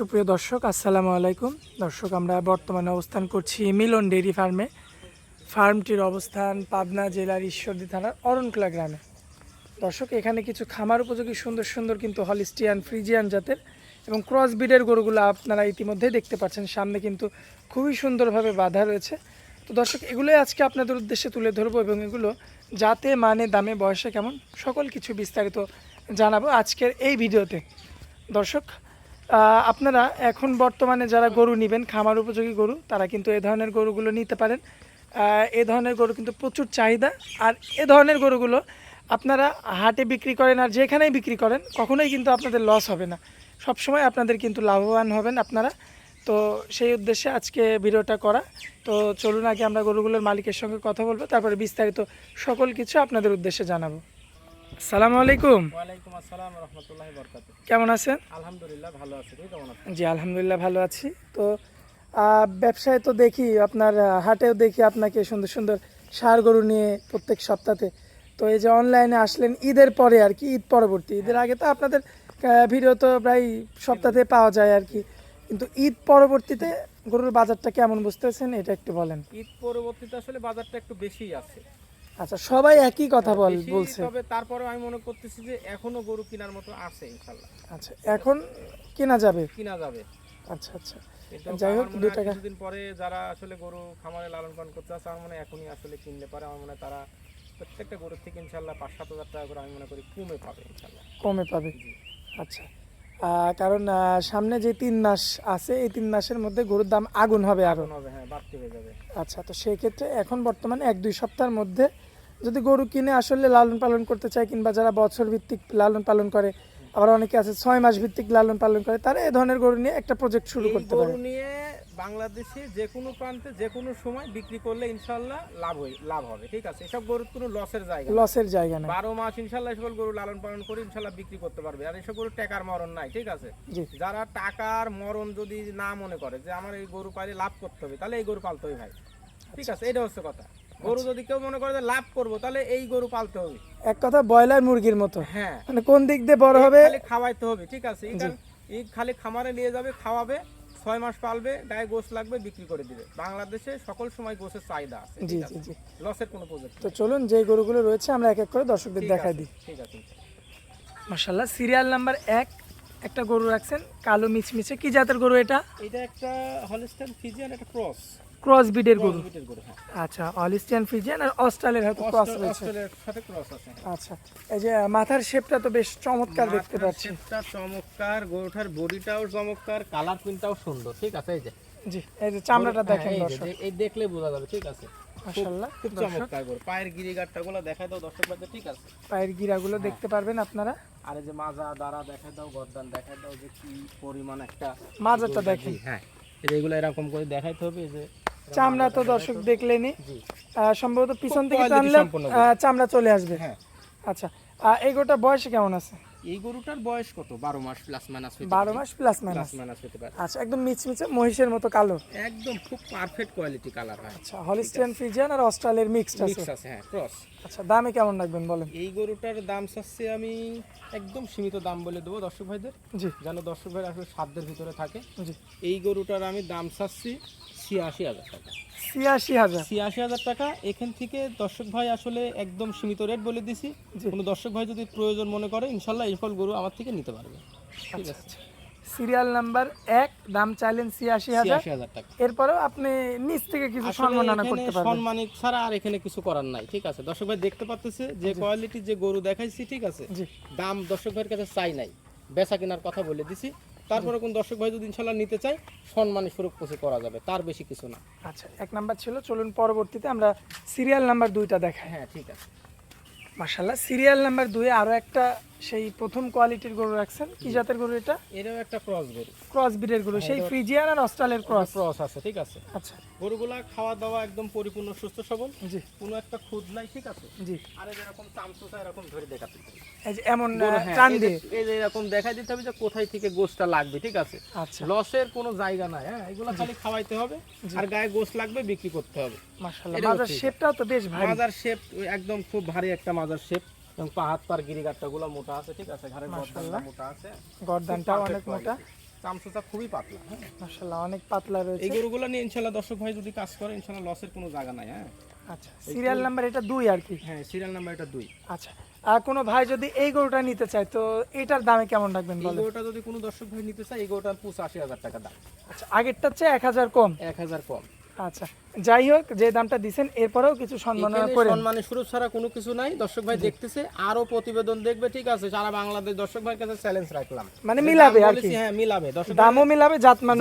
সুপ্রিয় দর্শক, আসসালামু আলাইকুম। দর্শক, আমরা বর্তমানে অবস্থান করছি মিলন ডেইরি ফার্মে। ফার্মটির অবস্থান পাবনা জেলার ঈশ্বরদী থানার অরণখোলা গ্রামে। দর্শক, এখানে কিছু খামার উপযোগী সুন্দর সুন্দর কিন্তু হলিস্টিয়ান, ফ্রিজিয়ান জাতের এবং ক্রস বিডের গরুগুলো আপনারা ইতিমধ্যে দেখতে পাচ্ছেন। সামনে কিন্তু খুবই সুন্দরভাবে বাঁধা রয়েছে। তো দর্শক, এগুলোই আজকে আপনাদের উদ্দেশ্যে তুলে ধরবো এবং এগুলো যাতে মানে দামে, বয়সে কেমন, সকল কিছু বিস্তারিত জানাব আজকের এই ভিডিওতে। দর্শক আপনারা এখন বর্তমানে যারা গরু নেবেন, খামার উপযোগী গরু, তারা কিন্তু এ ধরনের গরুগুলো নিতে পারেন। এ ধরনের গরু কিন্তু প্রচুর চাহিদা। আর এ ধরনের গরুগুলো আপনারা হাটে বিক্রি করেন আর যেখানেই বিক্রি করেন, কখনোই কিন্তু আপনাদের লস হবে না। সবসময় আপনাদের কিন্তু লাভবান হবেন আপনারা। তো সেই উদ্দেশ্যে আজকে ভিডিওটা করা। তো চলুন আগে আমরা গরুগুলোর মালিকের সঙ্গে কথা বলব, তারপরে বিস্তারিত সকল কিছু আপনাদের উদ্দেশ্যে জানাব। সালামু আলাইকুম। ওয়ালাইকুম আসসালাম রহমতুল্লাহ বরকাত কেমন আছেন? আলহামদুলিল্লাহ ভালো আছি। তুই কেমন আছিস জি আলহামদুলিল্লাহ ভালো আছি। তো ব্যবসায় তো দেখি আপনার হাটেও দেখি আপনাকে সুন্দর সুন্দর সার গরু নিয়ে প্রত্যেক সপ্তাহে তো এই যে অনলাইনে আসলেন ঈদের পরে আর কি ঈদ পরবর্তী। ঈদের আগে তো আপনাদের ভিডিও তো প্রায় সপ্তাহে পাওয়া যায় আর কি। কিন্তু ঈদ পরবর্তীতে গরুর বাজারটা কেমন বুঝতেছেন? এটা একটু বলেন। ঈদ পরবর্তীতে আসলে বাজারটা একটু বেশি আছে। আচ্ছা সবাই একই কথা বল বলছে। তবে তারপরে আমি মনে করতেছি যে এখনও গরু কেনার মতো আছে ইনশাল্লাহ। আচ্ছা এখন কেনা যাবে? কিনা যাবে। আচ্ছা আচ্ছা। যাই হোক, দু টাকা। কিছুদিন পরে যারা আসলে গরু খামারে লালন পালন করতে আছে আমার মনে হয় এখনই আসলে কিনলে পারে আমার মনে হয় তারা প্রত্যেকটা গরুর থেকে ইনশাল্লাহ পাঁচ সাত হাজার টাকা করে আমি মনে করি কমে পাবে ইনশাল্লাহ। কমে পাবে। আচ্ছা। কারণ সামনে যে তিন মাস আছে এই তিন মাসের মধ্যে গরুর দাম আগুন হবে আরও। এখন হবে হ্যাঁ বাড়তি হয়ে যাবে। আচ্ছা তো সেই ক্ষেত্রে এখন বর্তমানে এক দুই সপ্তাহের মধ্যে যদি গরু কিনে আসলে লালন পালন করতে চায় কিংবা যারা বছর ভিত্তিক লালন পালন করে আবার অনেকে আছে ছয় মাস ভিত্তিক লালন পালন করে তারা এই ধরনের গরু নিয়ে একটা প্রজেক্ট শুরু করতে গরু পারে নিয়ে বাংলাদেশে যে কোনো প্রান্তে যে কোনো সময় বিক্রি করলে ইনশাল্লাহ লাভ হই লাভ হবে ঠিক আছে? এসব গরুর কোনো লসের জায়গা লসের জায়গা নেই। বারো মাস ইনশাল্লাহ সকল গরু লালন পালন করে ইনশাল্লাহ বিক্রি করতে পারবে। আর এসব গরু টাকার মরণ নাই ঠিক আছে? যারা টাকার মরণ যদি না মনে করে যে আমার এই গরু পাইলে লাভ করতে হবে তাহলে এই গরু পালতে হবে ভাই। ঠিক আছে? এটা হচ্ছে কথা। গরু যদি কেউ মনে করে যে লাভ করব তাহলে এই গরু পালতে হবে। এক কথা ব্রয়লার মুরগির মতো। হ্যাঁ। মানে কোন দিক দিয়ে বড় হবে? খাওয়াইতে হবে ঠিক আছে? এই খালি খামারে নিয়ে যাবে খাওয়াবে ছয় মাস পালবে গায়ে গোস লাগবে বিক্রি করে দিবে। বাংলাদেশে সকল সময় গোসের চাহিদা আছে জি জি জি। লসের কোনো প্রজেক্ট তো চলুন যে গরুগুলো রয়েছে আমরা এক এক করে দর্শকদের দেখাই দিই। ঠিক আছে মাশাল্লাহ সিরিয়াল নাম্বার এক একটা গরু রাখছেন কালো মিচমিচে কি জাতের গরু এটা? এটা একটা হলিস্টাইন ফিজিয়ান একটা ক্রস। ক্রস বিডের গরু হ্যাঁ। আচ্ছা অলিস্টিয়ান ফ্রিজিয়ান আর অস্ট্রেলিয়ার হয়তো ক্রস রয়েছে। সাথে ক্রস আছে হ্যাঁ। আচ্ছা এই যে মাথার শেপটা তো বেশ চমৎকার দেখতে পাচ্ছি। শেপটা চমৎকার গরুটার বডিটাও চমৎকার কালার প্রিন্টটাও সুন্দর ঠিক আছে? এই যে। জি এই যে চামড়াটা হ্যাঁ, দেখেন দর্শক। এই দেখলে বোঝা যাবে ঠিক আছে? মাশাআল্লাহ খুব চমৎকার গরু। পায়ের গিরিগারটা গুলো দেখাই দাও দর্শক বাজে ঠিক আছে? পায়ের গিরাগুলো দেখতে পারবেন আপনারা। আর এই যে মাজা দ্বারা দেখাই দাও গর্দান দেখাই দাও যে কি পরিমাণ একটা মাজাটা দেখেন। হ্যাঁ। এগুলো এরকম করে দেখাইতে হবে যে চামড়া তো দর্শক দেখলেনি সম্ভবত পিছন থেকে টানলে চামড়া চলে আসবে। হ্যাঁ। আচ্ছা এই গরুটা বয়সে কেমন আছে? এই গরুটার বয়স কত? বারো মাস প্লাস মাইনাস বারো মাস প্লাস মাইনাস মাইনাস হতে পারে। আচ্ছা একদম মিচমিচে মহিষের মতো কালো। একদম খুব পারফেক্ট কোয়ালিটি কালার হয়। আচ্ছা হলিস্টিয়ান ফ্রিজিয়ান আর অস্ট্রেলিয়ার মিক্সড আছে। মিক্স আছে হ্যাঁ ক্রস আচ্ছা দামে কেমন রাখবেন বলেন? এই গরুটার দাম চাচ্ছি আমি একদম সীমিত দাম বলে দেবো দর্শক ভাইদের। জি। যেন দর্শক ভাই আসলে সাধ্যের ভিতরে থাকে। জি। এই গরুটার আমি দাম চাচ্ছি ছিয়াশি হাজার টাকা। ছিয়াশি হাজার। ছিয়াশি হাজার টাকা এখান থেকে দর্শক ভাই আসলে একদম সীমিত রেট বলে দিছি। কোনো দর্শক ভাই যদি প্রয়োজন মনে করে ইনশাল্লাহ এই ফল গরু আমার থেকে নিতে পারবে। ঠিক আচ্ছা, আছে। সিরিয়াল নাম্বার এক দাম চাইলেন ছিয়াশি হাজার। টাকা। এরপরেও আপনি নিচ থেকে কিছু সম্মাননা করতে পারবেন। সম্মানিত ছাড়া আর এখানে কিছু করার নাই ঠিক আছে। দর্শক ভাই দেখতে পাচ্তেছে যে কোয়ালিটির যে গরু দেখাইছি ঠিক আছে। দাম দর্শক ভাইয়ের কাছে চাই নাই। বেচা কেনার কথা বলে দিছি। তারপরে কোন দর্শক ভাই যদি ইনশাল্লাহ নিতে চাই সম্মানী স্বরূপ কিছু করা যাবে তার বেশি কিছু না। আচ্ছা এক নাম্বার ছিল চলুন পরবর্তীতে আমরা সিরিয়াল নাম্বার দুইটা দেখাই। হ্যাঁ ঠিক আছে। মাশাল্লাহ সিরিয়াল নাম্বার দুয়ে আরও একটা সেই প্রথম কোয়ালিটির গরু রাখছেন। কি জাতের গরু এটা? এটাও একটা ক্রস গরু। ক্রস ব্রিডের গরু। সেই ফ্রিজিয়ান আর অস্ট্রেলিয়ার ক্রস ক্রস আছে ঠিক আছে। আচ্ছা। গরুগুলা খাওয়া দাওয়া একদম পরিপূর্ণ সুস্থ সবল। জি। কোনো একটা খুদ নাই ঠিক আছে। জি। আর এই যেরকম চামচুসা এরকম ধরে দেখাতে এই যে এমন আহ, হ্যাঁ, টান দিয়ে। এই যে এরকম দেখাই দিতে হবে যে কোথায় থেকে গোশটা লাগবে ঠিক আছে। আচ্ছা। লসের কোনো জায়গা নাই হ্যাঁ এগুলো খালি খাওয়াইতে হবে আর গায়ে গোশ লাগবে বিক্রি করতে হবে। মাশাল্লাহ এটা মাজার শেপটাও তো বেশ ভারী। মাজার শেপ একদম খুব ভারী একটা মাজার শেপ এবং পা হাত পার মোটা আছে ঠিক আছে? ঘাড়ের গর্দানটা মোটা আছে। গর্দানটাও অনেক মোটা। চামচুটা খুবই পাতলা হ্যাঁ। অনেক পাতলা রয়েছে। এই গরুগুলো নিয়ে দর্শক ভাই যদি কাজ করে লসের কোনো জায়গা নাই হ্যাঁ। আচ্ছা সিরিয়াল নাম্বার এটা দুই আর কি? হ্যাঁ সিরিয়াল নাম্বার এটা দুই। আচ্ছা আর কোনো ভাই যদি এই গরুটা নিতে চায় তো এটার দামে কেমন রাখবেন এই বলেন? গরুটা যদি কোনো দর্শক ভাই নিতে চায় এই গরুটার পঁচাশি হাজার টাকা দাম। আচ্ছা আগেরটার চেয়ে এক হাজার কম। এক হাজার কম। আচ্ছা যাই হোক যে দামটা দিছেন এরপরেও কিছু সম্মাননা করে ছাড়া কোনো কিছু নাই। দর্শক ভাই দেখতেছে আরও প্রতিবেদন দেখবে ঠিক আছে? সারা বাংলাদেশ দর্শক ভাইয়ের কাছে চ্যালেঞ্জ রাখলাম। মানে মিলাবে আর কি। হ্যাঁ মিলাবে। দর্শক দামও মিলাবে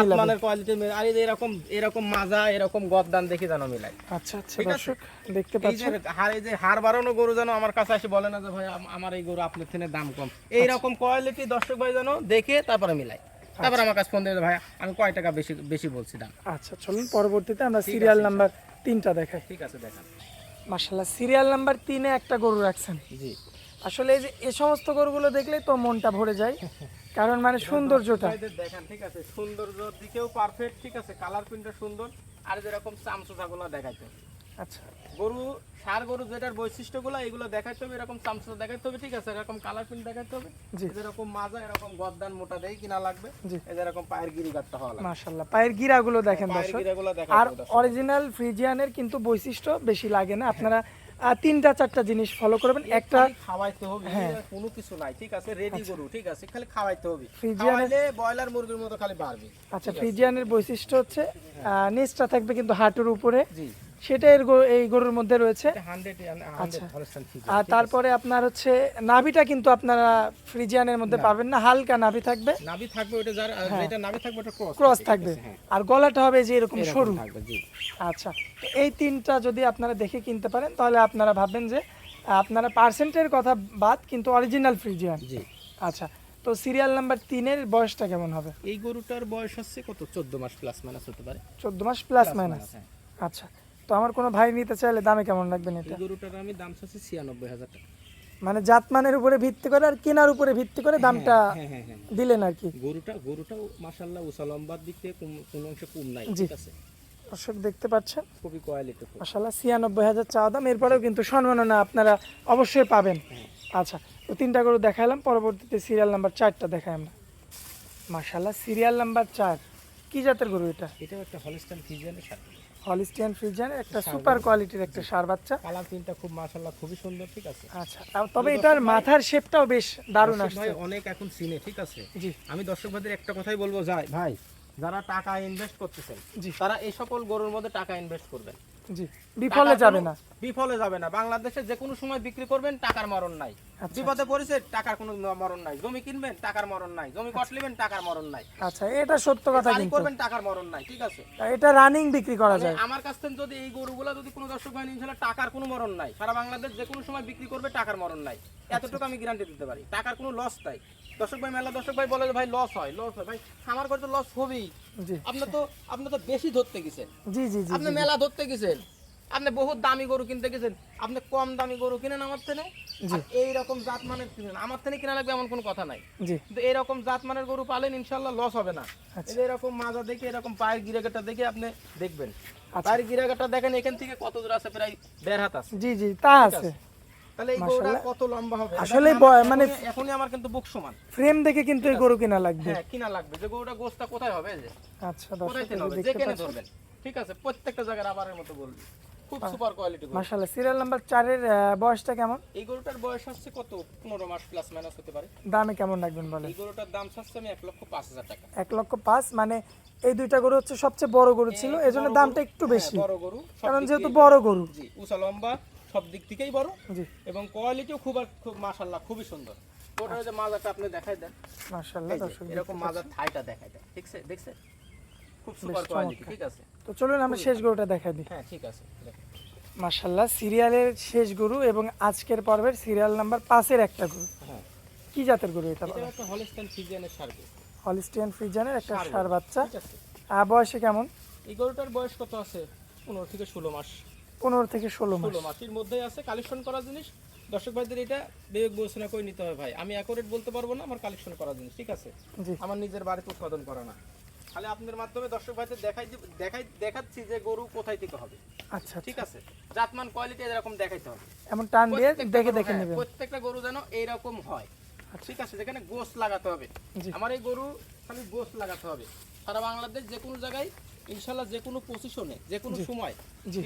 মিলাবে। মানের কোয়ালিটি আর এরকম এরকম মাজা এরকম গদদান দেখে জানো মিলাই আচ্ছা আচ্ছা দর্শক দেখতে এই যে পাচ্ছেন। হার এই যে হার বাড়ানো গরু যেন আমার কাছে এসে বলে না যে ভাই আমার এই গরু আপনার থেকে দাম কম। এই রকম কোয়ালিটি দর্শক ভাই যেন দেখে তারপরে মিলাই তারপর আমার কাছে ফোন দিয়ে ভাই আমি কয় টাকা বেশি বেশি বলছি দাম? আচ্ছা চলুন পরবর্তীতে আমরা সিরিয়াল নাম্বার তিনটা দেখাই। ঠিক আছে দেখান। মাশাল্লাহ সিরিয়াল নাম্বার তিনে একটা গরু রাখছেন। জি। আসলে এই যে এই সমস্ত গরুগুলো দেখলে তো মনটা ভরে যায়। কারণ মানে সৌন্দর্যটা। দেখেন ঠিক আছে। সৌন্দর্য দিকেও পারফেক্ট ঠিক আছে। কালার প্রিন্টটা সুন্দর। আর যেরকম চামচুচাগুলো দেখাইতে হবে। আচ্ছা। গরু সার গরু যেটার বৈশিষ্ট্যগুলো এগুলো হবে এরকম হবে ঠিক আছে? এরকম কালার প্রিন্ট দেখাইতে হবে। যেরকম মাজা এরকম গদ্দান মোটা দেই কিনা লাগবে। এই পায়ের গিরি কাটতে হওয়া লাগবে। মাশাল্লাহ পায়ের গিরাগুলো দেখেন দর্শক। আর অরিজিনাল ফ্রিজিয়ানের কিন্তু বৈশিষ্ট্য বেশি লাগে না। আপনারা তিনটা চারটা জিনিস ফলো করবেন। একটা খাওয়াইতে হবে হ্যাঁ। কোনো কিছু নাই ঠিক আছে? রেডি গরু ঠিক আছে? খালি খাওয়াইতে হবে। খাওয়াইলে ব্রয়লার মুরগির মতো খালি বাড়বে। আচ্ছা ফ্রিজিয়ানের বৈশিষ্ট্য হচ্ছে আহ, নিচটা থাকবে কিন্তু হাঁটুর উপরে। জি। সেটা এর এই গরুর মধ্যে রয়েছে। আচ্ছা। আর তারপরে আপনার হচ্ছে নাভিটা কিন্তু আপনারা ফ্রিজিয়ানের মধ্যে পাবেন না হালকা নাভি থাকবে। নাভি থাকবে ওটা যার যেটা নাভি থাকবে ওটা ক্রস ক্রস থাকবে আর গলাটা হবে যে এরকম সরু। আচ্ছা। এই তিনটা যদি আপনারা দেখে কিনতে পারেন তাহলে আপনারা ভাববেন যে আপনারা পার্সেন্টের কথা বাদ কিন্তু অরিজিনাল ফ্রিজিয়ান। জি। আচ্ছা। তো সিরিয়াল নাম্বার তিনের বয়সটা কেমন হবে? এই গরুটার বয়স হচ্ছে কত? চোদ্দ মাস প্লাস মাইনাস হতে পারে। চোদ্দ মাস প্লাস মাইনাস হ্যাঁ। আচ্ছা। তো আমার কোনো ভাই নিতে চাইলে দামে কেমন রাখবেন এটা গরুটার আমি দাম চাচ্ছি ছিয়ানব্বই হাজার টাকা। মানে জাতমানের উপরে ভিত্তি করে আর কেনার উপরে ভিত্তি করে দামটা হ্যাঁ হ্যাঁ হ্যাঁ দিলেন আর কি। গরুটা গরুটাও মাসাল্লাহ উষা লম্বার দিক থেকে কোন- অংশে কম নাই ঠিক আছে? দর্শক দেখতে পাচ্ছেন? খুবই কোয়ালিটি মাসাল্লাহ ছিয়ানব্বই হাজার চাওয়া দাম। এরপরেও কিন্তু সম্মাননা আপনারা অবশ্যই পাবেন। আচ্ছা তো তিনটা গরু দেখালাম পরবর্তীতে সিরিয়াল নাম্বার চারটা দেখাই আমরা। মাসাল্লাহ সিরিয়াল নাম্বার চার। কি জাতের গরু এটা? এটাও একটা হলস্টাইন ফিজিয়ানের সাথে। হলিস্টিয়ান ফ্রিজিয়ান একটা সুপার কোয়ালিটির একটা সার বাচ্চা। কালার খুব মাসাল্লাহ খুবই সুন্দর ঠিক আছে? আচ্ছা তবে এটার মাথার শেপটাও বেশ দারুণ আসছে। ভাই অনেক এখন সিনে ঠিক আছে? জি। আমি দর্শক ভাইদের একটা কথাই বলব যাই ভাই যারা টাকা ইনভেস্ট করতেছেন জি। তারা এই সকল গরুর মধ্যে টাকা ইনভেস্ট করবেন। জি বিফলে যাবে না। বিফলে যাবে না। বাংলাদেশে যে কোনো সময় বিক্রি করবেন টাকার মরণ নাই। বিপদে পড়েছে টাকার কোনো মরণ নাই। জমি কিনবেন টাকার মরণ নাই। জমি কটলিবেন টাকার মরণ নাই। আচ্ছা এটা সত্য কথা কিন্তু। করবেন টাকার মরণ নাই ঠিক আছে? এটা রানিং বিক্রি করা মানে যায়। আমার কাছ থেকে যদি এই গরুগুলা যদি কোনো দর্শক ভাই ইনশাল্লাহ টাকার কোনো মরণ নাই। সারা বাংলাদেশ যে কোনো সময় বিক্রি করবে টাকার মরণ নাই। এতটুকু আমি গ্যারান্টি দিতে পারি। টাকার কোনো লস নাই। দর্শক ভাই মেলা দর্শক ভাই বলে ভাই লস হয় লস হয়। ভাই আমার করে তো লস হবেই। জি। আপনি তো আপনি তো বেশি ধরতে গেছেন। জি জি জি আপনি মেলা ধরতে গেছেন। আপনি বহুত দামি গরু কিনতে গেছেন। আপনি কম দামি গরু কিনেন আমার থেকে। এইরকম জাত মানের কিনেন। আমার থেকে কিনা লাগবে এমন কোনো কথা নাই। কিন্তু এরকম জাত মানের গরু পালেন ইনশাল্লাহ লস হবে না। আচ্ছা। এরকম মাজা দেখে এরকম পায়ের গিরাগাটা দেখে আপনি দেখবেন। আচ্ছা। পায়ের গিরাগাটা দেখেন এখান থেকে কত দূর আছে? প্রায় দেড় হাত আছে। জি জি তা আছে। কত লম্বা হবে? আসলে মানে- এখনই- আমার কিন্তু বুক সমান। ফ্রেম দেখে কিন্তু এই গরু কেনা লাগবে। হ্যাঁ কিনা লাগবে। যে গরুটা গোস্তা কোথায় হবে? যে আচ্ছা কোথায় হবে? দেখতে যেখানে ধরবেন। ঠিক আছে প্রত্যেকটা জায়গায় আবারের মতো বলবি। খুব সুপার কোয়ালিটি মাশাআল্লাহ সিরিয়াল নাম্বার চারের আহ, বয়সটা কেমন? এই গরুটার বয়স হচ্ছে কত? পনেরো মাস প্লাস মাইনাস হতে পারে। দামে কেমন রাখবেন এই গরুটার দাম চাচ্ছে আমি এক লক্ষ পাঁচ হাজার টাকা। এক লক্ষ পাঁচ মানে এই দুইটা গরু হচ্ছে সবচেয়ে বড় গরু ছিল এই জন্য বড় দামটা একটু হ্যাঁ, বেশি। বড় গরু কারণ যেহেতু বড় গরু। জি উঁচা লম্বা সব দিক থেকেই বড়। জি। এবং কোয়ালিটিও খুব খুব মাশাল্লাহ খুবই সুন্দর। ওটার যে মাজাটা আপনি দেখাই দেন। মাশাআল্লাহ দর্শক এরকম মাজার থাইটা দেখাই দেন। ঠিক আছে দেখছেন খুব সুপার কোয়ালিটি ঠিক আছে? তো চলুন আমরা শেষ গরুটা দেখাই দিই। হ্যাঁ ঠিক আছে মাশাআল্লাহ সিরিয়ালের শেষ গরু এবং আজকের পর্বের সিরিয়াল নাম্বার পাঁচের একটা গরু। হ্যাঁ। কি জাতের গরু এটা হলিস্টিয়ান ফ্রিজানের একটা সার বাচ্চা। আর বয়সে কেমন? এই গরুটার বয়স কত আছে? পনেরো থেকে ষোলো মাস। পনেরো থেকে ষোলো মাস। ষোলো মাসের মধ্যেই আছে কালেকশন করা জিনিস। দর্শক ভাইদের এটা বিবেক বিবেচনা করে নিতে হবে ভাই। আমি অ্যাকোরেট বলতে পারব না আমার কালেকশন করা জিনিস। ঠিক আছে? আমার নিজের বাড়িতে উৎপাদন করা না। খালি আপনাদের মাধ্যমে দর্শক ভাইদের দেখাই দেখাই দেখাচ্ছি যে গরু কোথায় থেকে হবে। আচ্ছা ঠিক আছে? জাতমান কোয়ালিটি এরকম দেখাইতে হবে। এমন টান দিয়ে দেখে দেখে হ্যাঁ, নেবেন। প্রত্যেকটা গরু যেন এইরকম হয়। আচ্ছা। ঠিক আছে? যেখানে গোস লাগাতে হবে। আমার এই গরু খালি গোস লাগাতে হবে। সারা বাংলাদেশ যে কোনো জায়গায় ইনশাল্লাহ যে কোনো পজিশনে যে কোনো সময়।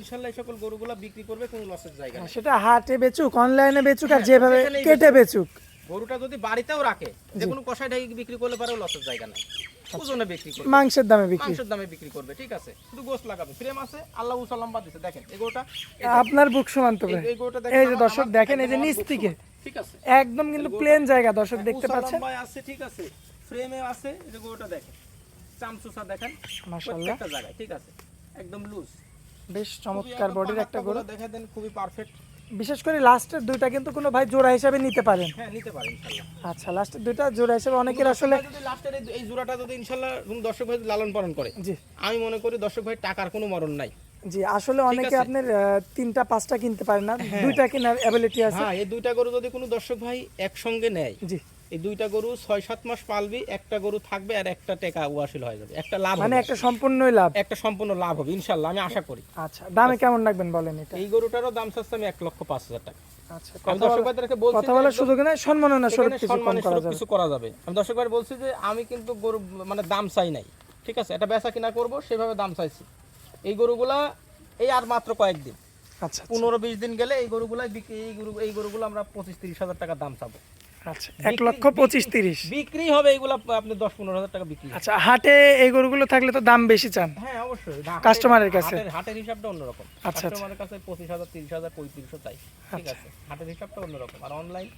ইনশাল্লাহ এই সকল গরুগুলা বিক্রি করবে কোনো লসের জায়গা নেই। সেটা হাটে বেচুক অনলাইনে বেচুক আর হ্যাঁ, যেভাবে কেটে বেচুক। গরুটা যদি বাড়িতেও রাখে যে কোনো কষাই ঢাকি বিক্রি করলে পারেও লসের জায়গা নাই। ওজনে বিক্রি করবে। মাংসের দামে বিক্রি। মাংসের দামে বিক্রি করবে ঠিক আছে? শুধু গোস লাগাবে। ফ্রেম আছে আল্লাহ সাল্লাম বাদ দিছে। দেখেন এই আপনার বুক সমান তো এই- যে দর্শক দেখেন এই যে নিচ থেকে। ঠিক আছে? একদম কিন্তু প্লেন জায়গা দর্শক দেখতে পাচ্ছেন? লম্বায় আছে ঠিক আছে? ফ্রেমে আছে এই যে গরুটা দেখেন। চামচুসা দেখেন। মাশাআল্লাহ। জায়গায় ঠিক আছে? একদম লুজ বেশ চমৎকার বডির একটা গরু। দেখা দেন খুবই পারফেক্ট বিশেষ করে লাস্টের দুইটা কিন্তু কোনো ভাই জোড়া হিসাবে নিতে পারেন। হ্যাঁ নিতে পারেন ইনশাআল্লাহ আচ্ছা লাস্টের দুইটা জোড়া হিসাবে অনেকের আসলে যদি লাস্টের এই- জোড়াটা যদি ইনশাআল্লাহ এবং দর্শক ভাই লালন পালন করে জি। আমি মনে করি দর্শক ভাই টাকার কোনো মরণ নাই। জি আসলে অনেকে আপনার তিনটা পাঁচটা কিনতে পারেন না দুইটা কেনার অ্যাবিলিটি আছে। হ্যাঁ এই দুইটা গরু যদি কোনো দর্শক ভাই একসঙ্গে নেয় জি। এই দুইটা গরু ছয় সাত মাস পালবি একটা গরু থাকবে আর একটা টাকা ওয়াসিল হয়ে যাবে। একটা লাভ মানে একটা সম্পূর্ণই লাভ। একটা সম্পূর্ণ লাভ হবে ইনশাল্লাহ আমি আশা করি। আচ্ছা দামে কেমন রাখবেন বলেন এটা? এই গরুটারও দাম চাচ্ছে আমি এক লক্ষ পাঁচ হাজার টাকা। আচ্ছা আমি কথা বলার সুযোগ নেই সম্মাননা স্বরূপ কিছু করা যাবে। কিছু করা যাবে। আমি দর্শক ভাই বলছি যে আমি কিন্তু গরু মানে দাম চাই নাই। ঠিক আছে এটা বেচা কিনা করব সেভাবে দাম চাইছি। এই গরুগুলা এই আর মাত্র কয়েকদিন। আচ্ছা পনেরো বিশ দিন গেলে এই গরুগুলা বিক্রি এই গরু এই গরুগুলো আমরা পঁচিশ তিরিশ হাজার টাকা দাম চাবো। আচ্ছা এক লক্ষ পঁচিশ তিরিশ। বিক্রি হবে এইগুলা আপনি দশ পনেরো হাজার টাকা বিক্রি আচ্ছা হাটে এই গরুগুলো থাকলে তো দাম বেশি চান? হ্যাঁ অবশ্যই। কাস্টমারের কাছে? হাটের হিসাবটা অন্যরকম। আচ্ছা। কাস্টমারের কাছে পঁচিশ হাজার তিরিশ হাজার পঁয়ত্রিশশো চাই ঠিক আছে। হাটের হিসাবটা অন্যরকম। আর অনলাইন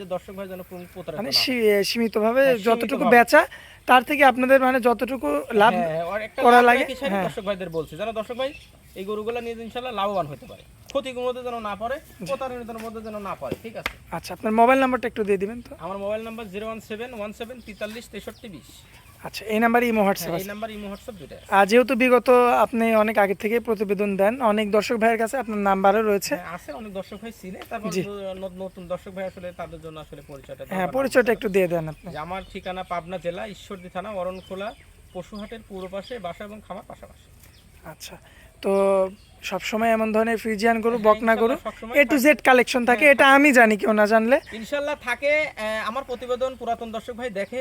যে দর্শক ভাই যেন কোনো প্রতারণা মানে হয়। সীমিতভাবে যতটুকু বেচা তার থেকে আপনাদের মানে যতটুকু লাভ হ্যাঁ, হ্যাঁ, করা লাগে। দর্শক ভাইদের বলছি। যারা দর্শক ভাই এই গরুগুলো নিয়ে ইনশাল্লাহ লাভবান হতে পারে। ক্ষতির মধ্যে যেন না পড়ে প্রতারণার মধ্যে যেন না পড়ে ঠিক আছে? আচ্ছা আপনার মোবাইল নাম্বারটা একটু দিয়ে দিবেন তো। আমার mobile number zero one seven one seven তেতাল্লিশ তেষট্টি বিশ। আচ্ছা এই নাম্বারে ইমো হোয়াটসঅ্যাপ এই নাম্বার ইমো হোয়াটসঅ্যাপ দুটো আর যেহেতু বিগত আপনি অনেক আগে থেকে প্রতিবেদন দেন অনেক দর্শক ভাইয়ের কাছে আপনার নাম্বারও রয়েছে। হ্যাঁ, আছে অনেক দর্শক ভাই চিনে। তারপর নতুন দর্শক ভাই আসলে তাদের জন্য আসলে পরিচয়টা হ্যাঁ পরিচয়টা একটু দিয়ে দেন আপনি। আমার ঠিকানা পাবনা জেলা ঈশ্বরদী থানা অরণখোলা পশুহাটের পূর্ব পাশে বাসা এবং খামার পাশাপাশি। আচ্ছা তো সবসময় এমন ধরনের ফ্রিজিয়ান গরু হ্যাঁ, বকনা গরু এ টু জেড কালেকশন থাকে। এটা আমি জানি কেউ না জানলে। ইনশাল্লাহ থাকে আমার প্রতিবেদন পুরাতন দর্শক ভাই দেখে।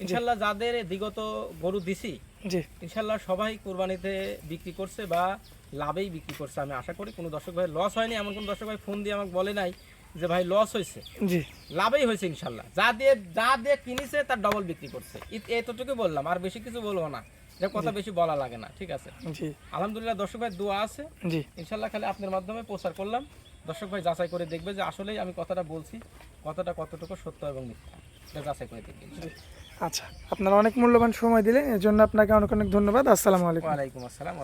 ইনশাল্লাহ যাদের বিগত গরু দিছি জি। ইনশাল্লাহ সবাই কোরবানিতে বিক্রি করছে বা লাভেই বিক্রি করছে। আমি আশা করি কোনো দর্শক ভাই লস হয়নি। এমন কোনো দর্শক ভাই ফোন দিয়ে আমাকে বলে নাই যে ভাই লস হয়েছে। জি। লাভেই হয়েছে ইনশাল্লাহ। যা দিয়ে যা দিয়ে কিনেছে তার ডবল বিক্রি করছে। এতটুকু বললাম। আর বেশি কিছু বলব না। যে কথা বেশি বলা লাগে না ঠিক আছে? জি। আলহামদুলিল্লাহ দর্শক ভাই দোয়া আছে। জি। ইনশাল্লাহ খালি আপনার মাধ্যমে প্রচার করলাম। দর্শক ভাই যাচাই করে দেখবে যে আসলেই আমি কথাটা বলছি। কথাটা কতটুকু সত্য এবং মিথ্যা। যাচাই করে দেখবে আচ্ছা আপনারা অনেক মূল্যবান সময় দিলেন এর জন্য আপনাকে অনেক অনেক ধন্যবাদ। আসসালামু আলাইকুম। ওয়ালাইকুম আসসালাম